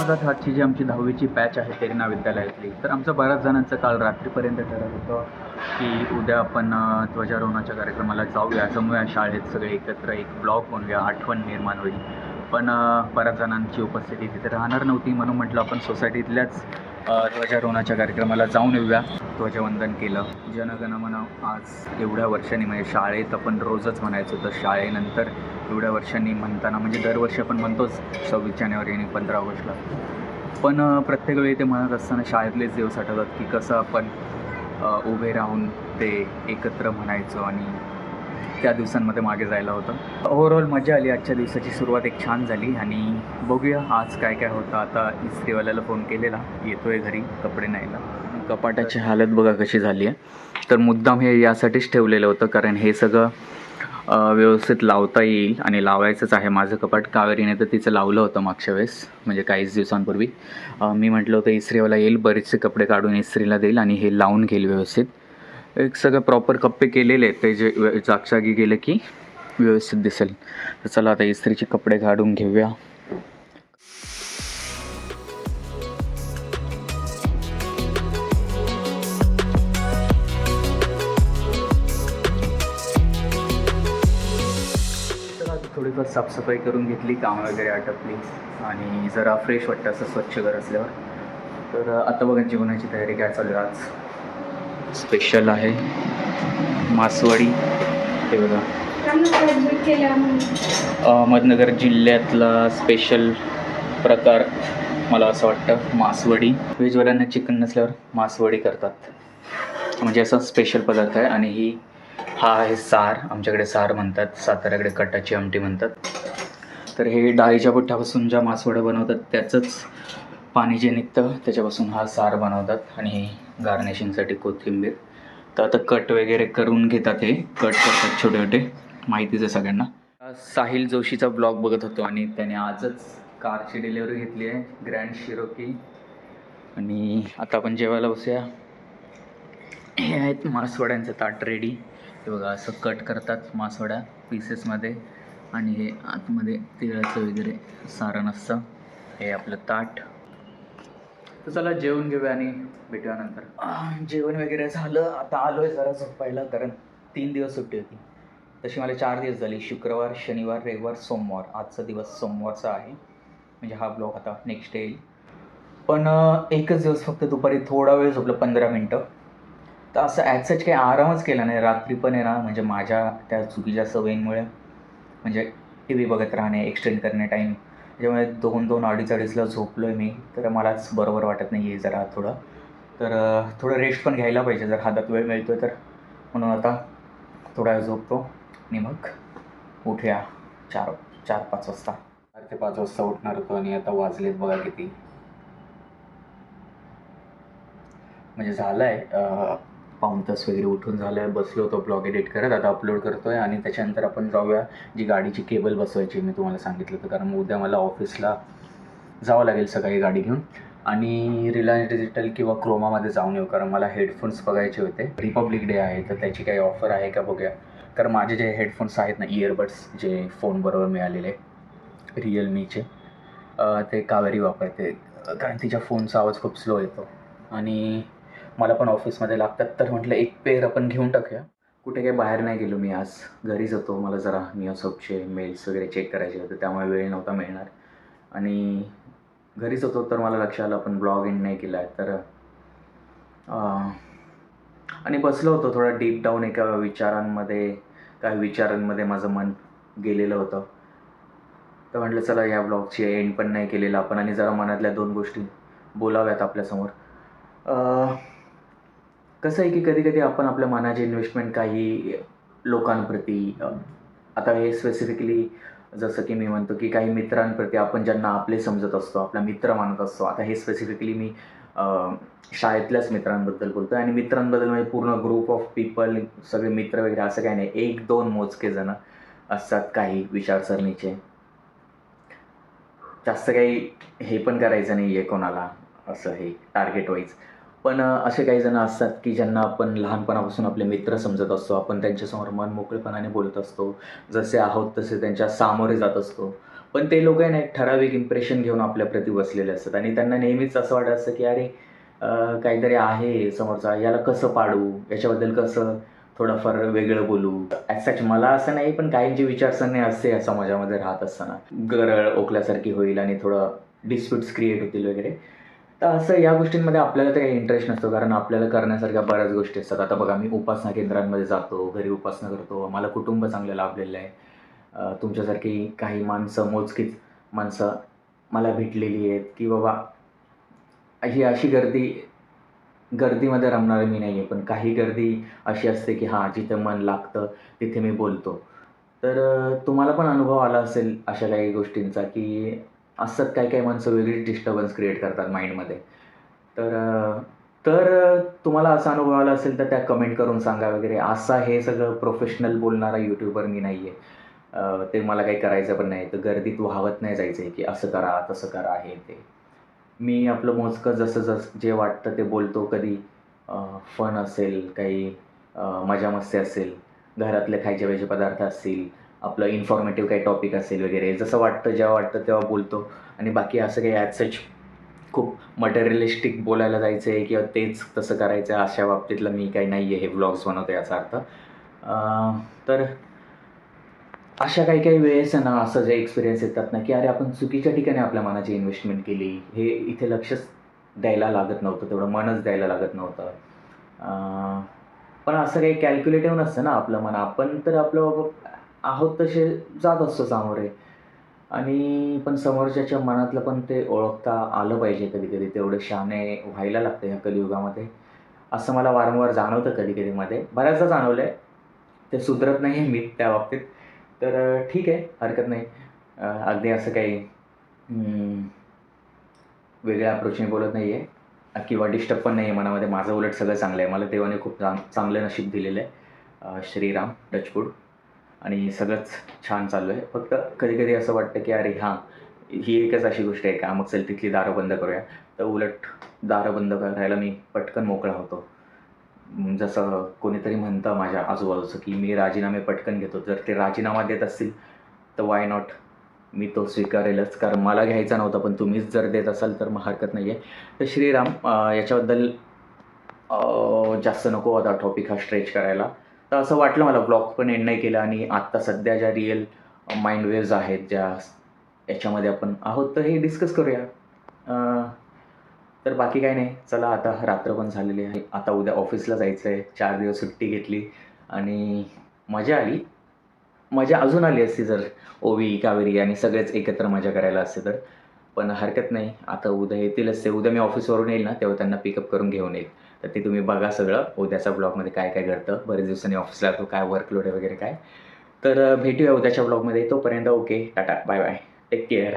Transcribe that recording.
बघत आजची जी आमची दहावीची बॅच आहे तेरणा विद्यालयातली तर आमचं बऱ्याच जणांचं काल रात्रीपर्यंत ठरत होतं की उद्या आपण ध्वजारोहणाच्या कार्यक्रमाला जाऊया जमूया शाळेत सगळे एकत्र एक ब्लॉग बनवूया आठवण निर्माण होईल. पण बऱ्याच जणांची उपस्थिती तिथे राहणार नव्हती म्हणून म्हटलं आपण सोसायटीतल्याच ध्वजारोहणाच्या कार्यक्रमाला जाऊन येऊया. ध्वजवंदन केलं. जनगणमन आज एवढ्या वर्षांनी म्हणजे शाळेत आपण रोजच म्हणायचो तर शाळेनंतर एवढ्या वर्षांनी म्हणताना म्हणजे दरवर्षी आपण म्हणतोच सव्वीस जानेवारी आणि पंधरा ऑगस्टला. पण प्रत्येक वेळी ते म्हणत असताना शाळेतलेच दिवस आठवतात की कसं आपण उभे राहून ते एकत्र म्हणायचो आणि त्या दिवसांमध्ये मागे जायला होतं. ओव्हरऑल मजा आली. आजच्या दिवसाची सुरुवात एक छान झाली आणि बघूया आज काय काय होतं. आता इस्त्रीवाल्याला फोन केलेला. येतोय घरी कपडे न्यायला. कपाटाची हालत बघा कशी झाली आहे. तर मुद्दाम हे यासाठीच ठेवलेलं होतं कारण हे सगळं व्यवस्थित लावता येईल आणि लावायचंच आहे माझं कपाट. कावेरीने तर तिचं लावलं होतं मागच्या वेळेस म्हणजे काहीच दिवसांपूर्वी. मी म्हटलं होतं इस्त्रीवाला येईल बरेचसे कपडे काढून इस्त्रीला देईल आणि हे लावून घेईल व्यवस्थित. एक सगळं प्रॉपर कप्पे केलेले आहेत. ते जे व्य- जागजागी गेलं की व्यवस्थित दिसेल. तर चला आता इस्त्रीचे कपडे काढून घेऊया. चला थोडीफार साफसफाई करून घेतली कामं वगैरे आटपली आणि जरा फ्रेश वाटतं असं स्वच्छ घर असल्यावर. तर आता बघा जेवणाची तयारी काय चालू आहे आज. स्पेशल आहे. मासवडी. हे बघा. अहमदनगर जिल्ह्यातला स्पेशल प्रकार मला असं वाटतं मासवडी. व्हेजवाल्यांना चिकन नसल्यावर मासवडी करतात. म्हणजे असा स्पेशल पदार्थ आहे आणि ही हा आहे सार. आमच्याकडे सार म्हणतात. साताऱ्याकडे कटाची आमटी म्हणतात. तर हे डाळीच्या पुठ्ठापासून ज्या मासवड्या बनवतात त्याचंच पाणी जे निघतं त्याच्यापासून हा सार बनवतात आणि गार्निशिंगसाठी कोथिंबीर. तर आता कट वगैरे करून घेतात हे. कट करतात छोटे छोटे माहितीच आहे सगळ्यांना. साहिल जोशीचा ब्लॉग बघत होतो आणि त्याने आजच कारची डिलिव्हरी घेतली आहे. ग्रँड शिरोकी आणि आता आपण जेवायला बसूया. हे आहेत मासवड्यांचं ताट रेडी हे बघा असं कट करतात मासवड्या पीसेसमध्ये आणि हे आतमध्ये तिळाचं वगैरे सारण असतं. हे आपलं ताट. तर चला जेवण घेऊया आणि भेटूया नंतर. जेवण वगैरे झालं. आता आलो आहे जरा झोपायला कारण तीन दिवस सुट्टी होती. तशी मला चार दिवस झाली. शुक्रवार शनिवार रविवार सोमवार. आजचा दिवस सोमवारचा आहे. म्हणजे हा ब्लॉग आता नेक्स्ट येईल. पण एकच दिवस फक्त दुपारी थोडा वेळ झोपलं पंधरा मिनटं. तर असं ॲज सच काही आरामच केला नाही. रात्री पण आहे ना म्हणजे माझ्या त्या चुकीच्या सवयींमुळे. म्हणजे टी व्ही बघत राहणे एक्सटेंड करणे टाईम त्याच्यामुळे दोन दोन अडीच अडीचला झोपलो आहे मी. तर मलाच बरोबर वाटत नाही आहे जरा थोडं. तर थोडं रेस्ट पण घ्यायला पाहिजे. जर हातात वेळ मिळतो आहे तर. म्हणून आता थोडा वेळ झोपतो. आणि मग उठूया. चार चार पाच वाजता. चार ते पाच वाजता उठणार होतो आणि आता वाजलेत बघा किती. म्हणजे झालं आहे पाऊण तास वगैरे उठून झालं आहे बसलो होतो ब्लॉग एडिट करत आता अपलोड करतो आहे आणि त्याच्यानंतर आपण जाऊया जी गाडीची केबल बसवायची मी तुम्हाला सांगितलं होतं. कारण उद्या मला ऑफिसला जावं लागेल सकाळी गाडी घेऊन. आणि रिलायन्स डिजिटल किंवा क्रोमामध्ये जाऊन येऊ कारण मला हेडफोन्स बघायचे होते. रिपब्लिक डे आहे तर त्याची काही ऑफर आहे का बघूया. कारण माझे जे हेडफोन्स आहेत ना इयरबड्स जे फोनबरोबर मिळालेले रिअलमीचे ते कावेरी वापरते. कारण तिच्या फोनचा आवाज खूप स्लो येतो. आणि मला पण ऑफिसमध्ये लागतात. तर म्हटलं एक पेअर आपण घेऊन टाकूया. कुठे काही बाहेर नाही गेलो मी आज. घरीच होतो मला जरा नियोसॉपचे मेल्स वगैरे चेक करायचे होते. त्यामुळे वेळ नव्हता मिळणार. आणि घरीच होतो तर मला लक्षात आलं आपण ब्लॉग एंड नाही केला आहे तर आणि बसलो होतो थोडा डीप डाऊन एका विचारांमध्ये काही विचारांमध्ये माझं मन गेलेलं होतं. तर म्हटलं चला या ब्लॉगची एंड पण नाही केलेलं आपण. आणि जरा मनातल्या दोन गोष्टी बोलाव्यात आपल्यासमोर. कसं आहे की कधी कधी आपण आपल्या मनाची इन्व्हेस्टमेंट काही लोकांप्रती आता हे स्पेसिफिकली जसं की मी म्हणतो की काही मित्रांप्रती आपण ज्यांना आपले समजत असतो आपला मित्र मानत असतो. आता हे स्पेसिफिकली मी शाळेतल्याच मित्रांबद्दल बोलतो आणि मित्रांबद्दल म्हणजे पूर्ण ग्रुप ऑफ पीपल सगळे मित्र वगैरे असं काही नाही. एक दोन मोजके जण असतात काही विचारसरणीचे. जास्त काही हे पण करायचं नाही आहे कोणाला असं हे टार्गेट वाईज पण असे काही जण असतात की ज्यांना आपण लहानपणापासून आपले मित्र समजत असतो. आपण त्यांच्यासमोर मन मोकळेपणाने बोलत असतो. जसे आहोत तसे त्यांच्या सामोरे जात असतो. पण ते लोक आहे ना एक ठराविक इम्प्रेशन घेऊन आपल्याप्रती बसलेले असतात. आणि त्यांना नेहमीच असं वाटत असतं की अरे काहीतरी आहे समोरचा. याला कसं पाडू? याच्याबद्दल कसं थोडंफार वेगळं बोलू? ॲज सच मला असं नाही पण काहींची विचारसरणी असते या समाजामध्ये राहत असताना. गरळ ओकल्यासारखी होईल आणि थोडं डिस्प्यूट्स क्रिएट होतील वगैरे. तर असं या गोष्टींमध्ये आपल्याला तर काही इंटरेस्ट नसतो. कारण आपल्याला करण्यासारख्या बऱ्याच गोष्टी असतात. आता बघा मी उपासना केंद्रांमध्ये जातो घरी उपासना करतो. मला कुटुंब चांगलं लाभलेलं आहे. तुमच्यासारखी काही माणसं मोजकीच माणसं मला भेटलेली आहेत की बाबा ही अशी गर्दी गर्दीमध्ये रमणारे मी नाही आहे पण काही गर्दी अशी असते की हां जिथं मन लागतं तिथे मी बोलतो. तर तुम्हाला पण अनुभव आला असेल अशा काही गोष्टींचा की असतात काही काही माणसं वेगळीच डिस्टर्बन्स क्रिएट करतात माइंडमध्ये तर तर तुम्हाला असा अनुभव आला असेल तर त्या कमेंट करून सांगा वगैरे. असा हे सगळं प्रोफेशनल बोलणारा यूट्यूबर मी नाही आहे ते मला काही करायचं पण नाही. तर गर्दीत वाहवत नाही जायचं आहे की असं करा तसं करा हे ते. मी आपलं मोजकं जसं जसं जे वाटतं ते बोलतो. कधी फन असेल काही मजा मस्ती असेल घरातले खायचे वेगळे पदार्थ असतील आपलं इन्फॉर्मेटिव्ह काही टॉपिक असेल वगैरे. जसं वाटतं जेव्हा वाटतं तेव्हा बोलतो. आणि बाकी असं काही ॲज सच खूप मटेरियलिस्टिक बोलायला जायचं आहे किंवा तेच तसं करायचं आहे अशा बाबतीतलं मी काही नाही आहे हे ब्लॉग्स बनवतो याचा अर्थ. तर अशा काही काही वेळेस आहे ना असं जे एक्सपिरियन्स येतात ना की अरे आपण चुकीच्या ठिकाणी आपल्या मनाची इन्व्हेस्टमेंट केली हे इथे लक्षच द्यायला लागत नव्हतं तेवढं मनच द्यायला लागत नव्हतं. पण असं काही कॅल्क्युलेटिव्ह नसतं ना आपलं मन. आपण तर आपलं आहोत तसे जात असतो सामोरे आणि पण समोरच्याच्या मनातलं पण ते ओळखता आलं पाहिजे कधी कधी तेवढं शहाणे व्हायला लागतं ह्या कलियुगामध्ये. असं मला वारंवार जाणवतं कधी कधी मध्ये. बऱ्याचदा जाणवलं आहे ते सुधरत नाही आहे मी त्या बाबतीत. तर ठीक आहे. हरकत नाही. अगदी असं काही वेगळ्या अप्रोचने बोलत नाही आहे किंवा डिस्टर्ब पण नाही आहे मनामध्ये. माझं उलट सगळं चांगलं आहे मला देवाने खूप चांग चांगलं नशीब दिलेलं आहे. श्रीराम टचपूड आणि सगळंच छान चाललं आहे फक्त कधी कधी असं वाटतं की अरे हां ही एकच अशी गोष्ट आहे का? मग चल तिथली दारं बंद करूया. तर उलट दारं बंद करायला मी पटकन मोकळा होतो. जसं कोणीतरी म्हणतं माझ्या आजूबाजूचं की मी राजीनामे पटकन घेतो. जर ते राजीनामा देत असतील तर वाय नॉट मी तो स्वीकारेलच. कारण मला घ्यायचा नव्हता पण तुम्हीच जर देत असाल तर मग हरकत नाही आहे तर श्रीराम याच्याबद्दल जास्त नको होता टॉपिक हा स्ट्रेच करायला. तर असं वाटलं मला ब्लॉग पण एंड नाही केला आणि आत्ता सध्या ज्या रिअल माइंड वेव्ज आहेत ज्या याच्यामध्ये आपण आहोत तर हे डिस्कस करूया. तर बाकी काही नाही. चला आता रात्र पण झालेली आहे. आता उद्या ऑफिसला जायचं आहे चार दिवस सुट्टी घेतली आणि मजा आली. मजा अजून आली असती जर. ओवी कावेरी आणि सगळेच एकत्र मजा करायला असते तर. पण हरकत नाही. आता उद्या येतीलच ते. उद्या मी ऑफिसवरून येईल ना तेव्हा त्यांना पिकअप करून घेऊन येईल. तर ते तुम्ही बघा सगळं. उद्याच्या ब्लॉगमध्ये काय काय घडतं. बरेच दिवसांनी ऑफिसला तो काय वर्कलोड आहे वगैरे काय. तर भेटूया उद्याच्या ब्लॉगमध्ये. तोपर्यंत okay. Tata. Bye bye. Take care